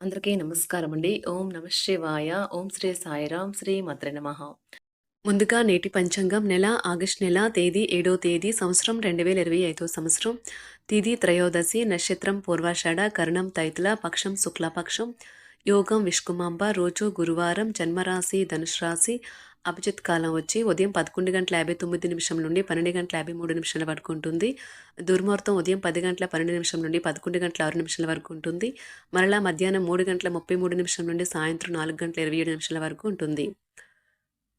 అందరికీ నమస్కారం అండి. ఓం నమ శివాయ. ఓం శ్రీ సాయిరాం. శ్రీ మద్ర నమః. ముందుగా నేటి పంచాంగం నెల ఆగస్ట్ నెల తేదీ ఏడో తేదీ సంవత్సరం 2025 సంవత్సరం తిది త్రయోదశి నక్షత్రం పూర్వాషాఢ కరణం తైతుల పక్షం శుక్లపక్షం యోగం విష్కుమాంబ రోజు గురువారం జన్మరాశి ధనుసు రాశి అభిజిత్ కాలం వచ్చి ఉదయం పదకొండు గంటల యాభై తొమ్మిది నిమిషం నుండి పన్నెండు గంటల యాభై మూడు నిమిషాల వరకు ఉంటుంది. దుర్ముహూర్తం ఉదయం పది గంటల పన్నెండు నిమిషం నుండి పదకొండు గంటల ఆరు నిమిషాల వరకు ఉంటుంది. మరలా మధ్యాహ్నం మూడు గంటల ముప్పై మూడు నిమిషం నుండి సాయంత్రం నాలుగు గంటల ఇరవై ఏడు నిమిషాల వరకు ఉంటుంది.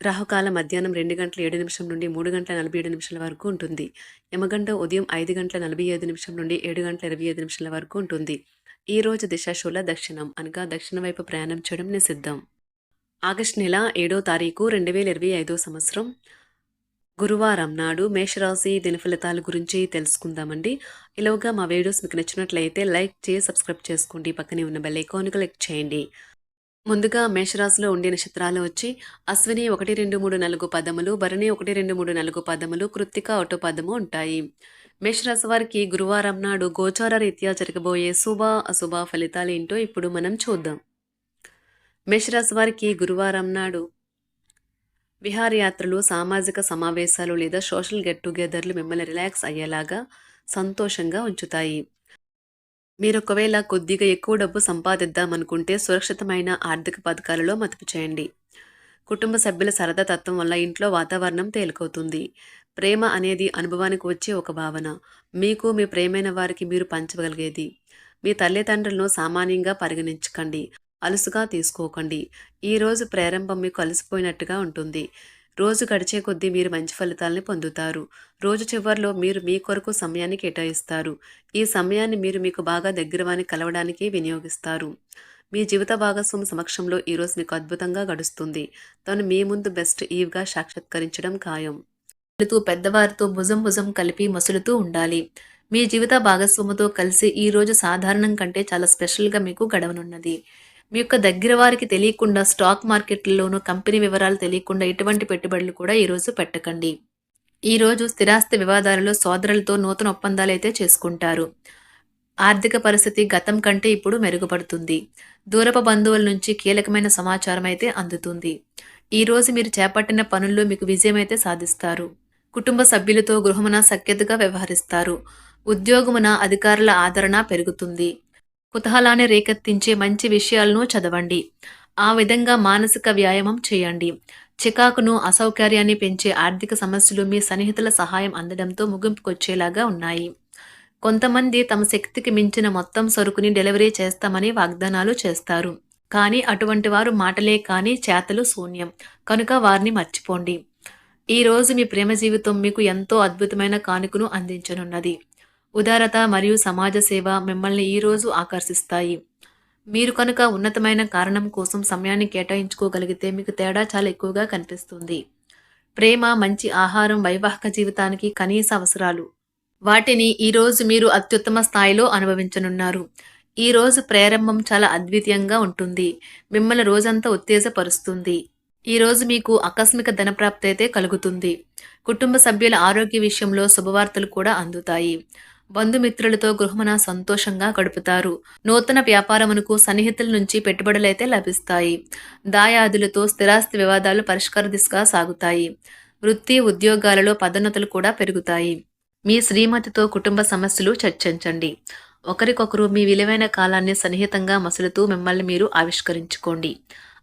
రాహుకాలం మధ్యాహ్నం రెండు గంటల ఏడు నిమిషం నుండి మూడు గంటల నలభై ఏడు నిమిషాల వరకు ఉంటుంది. యమగంట ఉదయం ఐదు గంటల నలభై ఐదు నిమిషం నుండి ఏడు గంటల ఇరవై ఐదు నిమిషాల వరకు ఉంటుంది. ఈ రోజు దిశాశూల దక్షిణం అనగా దక్షిణ వైపు ప్రయాణం చేయడం నిషిద్ధం. ఆగస్టు నెల ఏడో తారీఖు రెండు వేల ఇరవై ఐదో సంవత్సరం. గురువారం నాడు మేషరాశి దిన ఫలితాల గురించి తెలుసుకుందామండి. ఇలాగా మా వీడియోస్ మీకు నచ్చినట్లయితే లైక్ చేసి సబ్స్క్రైబ్ చేసుకోండి. పక్కనే ఉన్న బెల్ ఐకాన్ క్లిక్ చేయండి. ముందుగా మేషరాశిలో ఉండే నక్షత్రాలు వచ్చి అశ్విని ఒకటి రెండు మూడు నాలుగు పదములు భరణి ఒకటి రెండు మూడు నాలుగు పదములు కృత్తిక ఒకటో పదము ఉంటాయి. మేషరాశి వారికి గురువారం నాడు గోచార రీత్యా జరగబోయే శుభ అశుభ ఫలితాలు ఏంటో ఇప్పుడు మనం చూద్దాం. మేషరాశి వారికి గురువారం నాడు విహారయాత్రలు సామాజిక సమావేశాలు లేదా సోషల్ గెట్ టుగెదర్లు మిమ్మల్ని రిలాక్స్ అయ్యేలాగా సంతోషంగా ఉంచుతాయి. మీరు ఒకవేళ కొద్దిగా ఎక్కువ డబ్బు సంపాదిద్దామనుకుంటే సురక్షితమైన ఆర్థిక పథకాలలో మదుపు చేయండి. కుటుంబ సభ్యుల సరదా తత్వం వల్ల ఇంట్లో వాతావరణం తేలికవుతుంది. ప్రేమ అనేది అనుభవానికి వచ్చే ఒక భావన. మీకు మీ ప్రేమైన వారికి మీరు పంచగలిగేది. మీ తల్లిదండ్రులను సామాన్యంగా పరిగణించకండి. అలుసుగా తీసుకోకండి. ఈరోజు ప్రారంభం మీకు అలసిపోయినట్టుగా ఉంటుంది. రోజు గడిచే కొద్దీ మీరు మంచి ఫలితాలని పొందుతారు. రోజు చివరిలో మీరు మీ కొరకు సమయాన్ని కేటాయిస్తారు. ఈ సమయాన్ని మీరు మీకు బాగా దగ్గరవాని కలవడానికి వినియోగిస్తారు. మీ జీవిత భాగస్వామి సమక్షంలో ఈరోజు మీకు అద్భుతంగా గడుస్తుంది. తను మీ ముందు బెస్ట్ ఈవ్గా సాక్షాత్కరించడం ఖాయం. మసులుతూ పెద్దవారితో భుజం భుజం కలిపి మసులుతూ ఉండాలి. మీ జీవిత భాగస్వామితో కలిసి ఈ రోజు సాధారణం కంటే చాలా స్పెషల్గా మీకు గడవనున్నది. మీ యొక్క దగ్గర వారికి తెలియకుండా స్టాక్ మార్కెట్లలోనూ కంపెనీ వివరాలు తెలియకుండా ఎటువంటి పెట్టుబడులు కూడా ఈరోజు పెట్టకండి. ఈరోజు స్థిరాస్తి వివాదాలలో సోదరులతో నూతన ఒప్పందాలు అయితే చేసుకుంటారు. ఆర్థిక పరిస్థితి గతం కంటే ఇప్పుడు మెరుగుపడుతుంది. దూరపు బంధువుల నుంచి కీలకమైన సమాచారం అయితే అందుతుంది. ఈరోజు మీరు చేపట్టిన పనుల్లో మీకు విజయం అయితే సాధిస్తారు. కుటుంబ సభ్యులతో గృహమున సఖ్యతగా వ్యవహరిస్తారు. ఉద్యోగమున అధికారుల ఆదరణ పెరుగుతుంది. కుతూహలాన్ని రేకెత్తించే మంచి విషయాలను చదవండి. ఆ విధంగా మానసిక వ్యాయామం చేయండి. చికాకును అసౌకర్యాన్ని పెంచే ఆర్థిక సమస్యలు మీ సన్నిహితుల సహాయం అందడంతో ముగింపుకొచ్చేలాగా ఉన్నాయి. కొంతమంది తమ శక్తికి మించిన మొత్తం సరుకుని డెలివరీ చేస్తామని వాగ్దానాలు చేస్తారు. కానీ అటువంటి వారు మాటలే కానీ చేతలు శూన్యం. కనుక వారిని మర్చిపోండి. ఈ రోజు మీ ప్రేమ జీవితం మీకు ఎంతో అద్భుతమైన కానుకను అందించనున్నది. ఉదారత మరియు సమాజ సేవ మిమ్మల్ని ఈరోజు ఆకర్షిస్తాయి. మీరు కనుక ఉన్నతమైన కారణం కోసం సమయాన్ని కేటాయించుకోగలిగితే మీకు తేడా చాలా ఎక్కువగా కనిపిస్తుంది. ప్రేమ మంచి ఆహారం వైవాహిక జీవితానికి కనీస అవసరాలు. వాటిని ఈరోజు మీరు అత్యుత్తమ స్థాయిలో అనుభవించనున్నారు. ఈ రోజు ప్రారంభం చాలా అద్వితీయంగా ఉంటుంది. మిమ్మల్ని రోజంతా ఉత్తేజపరుస్తుంది. ఈరోజు మీకు ఆకస్మిక ధనప్రాప్తి అయితే కలుగుతుంది. కుటుంబ సభ్యుల ఆరోగ్య విషయంలో శుభవార్తలు కూడా అందుతాయి. బంధుమిత్రులతో గృహమున సంతోషంగా గడుపుతారు. నూతన వ్యాపారమునకు సన్నిహితుల నుంచి పెట్టుబడులైతే లభిస్తాయి. దాయాదులతో స్థిరాస్తి వివాదాలు పరిష్కార దిశగా సాగుతాయి. వృత్తి ఉద్యోగాలలో పదోన్నతులు కూడా పెరుగుతాయి. మీ శ్రీమతితో కుటుంబ సమస్యలు చర్చించండి. ఒకరికొకరు మీ విలువైన కాలాన్ని సన్నిహితంగా మసులుతూ మిమ్మల్ని మీరు ఆవిష్కరించుకోండి.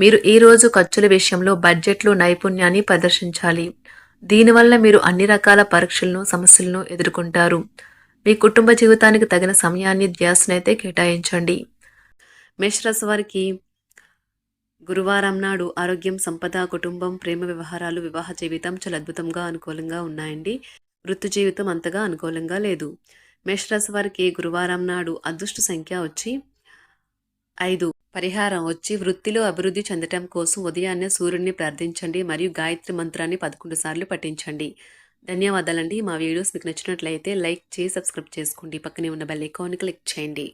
మీరు ఈరోజు ఖర్చుల విషయంలో బడ్జెట్లో నైపుణ్యాన్ని ప్రదర్శించాలి. దీనివల్ల మీరు అన్ని రకాల పరీక్షలను సమస్యలను ఎదుర్కొంటారు. మీ కుటుంబ జీవితానికి తగిన సమయాన్ని ధ్యాసనైతే కేటాయించండి. మేషరాశి వారికి గురువారం నాడు ఆరోగ్యం సంపద కుటుంబం ప్రేమ వ్యవహారాలు వివాహ జీవితం చాలా అద్భుతంగా అనుకూలంగా ఉన్నాయండి. వృత్తి జీవితం అంతగా అనుకూలంగా లేదు. మేషరాశి వారికి గురువారం నాడు అదృష్ట సంఖ్య వచ్చి ఐదు. పరిహారం. వచ్చి వృత్తిలో అభివృద్ధి చెందటం కోసం ఉదయాన్నే సూర్యుడిని ప్రార్థించండి మరియు గాయత్రి మంత్రాన్ని పదకొండు సార్లు పఠించండి. ధన్యవాదాలండి. మా వీడియోస్ మీకు నచ్చినట్లయితే లైక్ చేసి సబ్స్క్రైబ్ చేసుకోండి. పక్కనే ఉన్న బెల్ ఐకాన్ క్లిక్ చేయండి.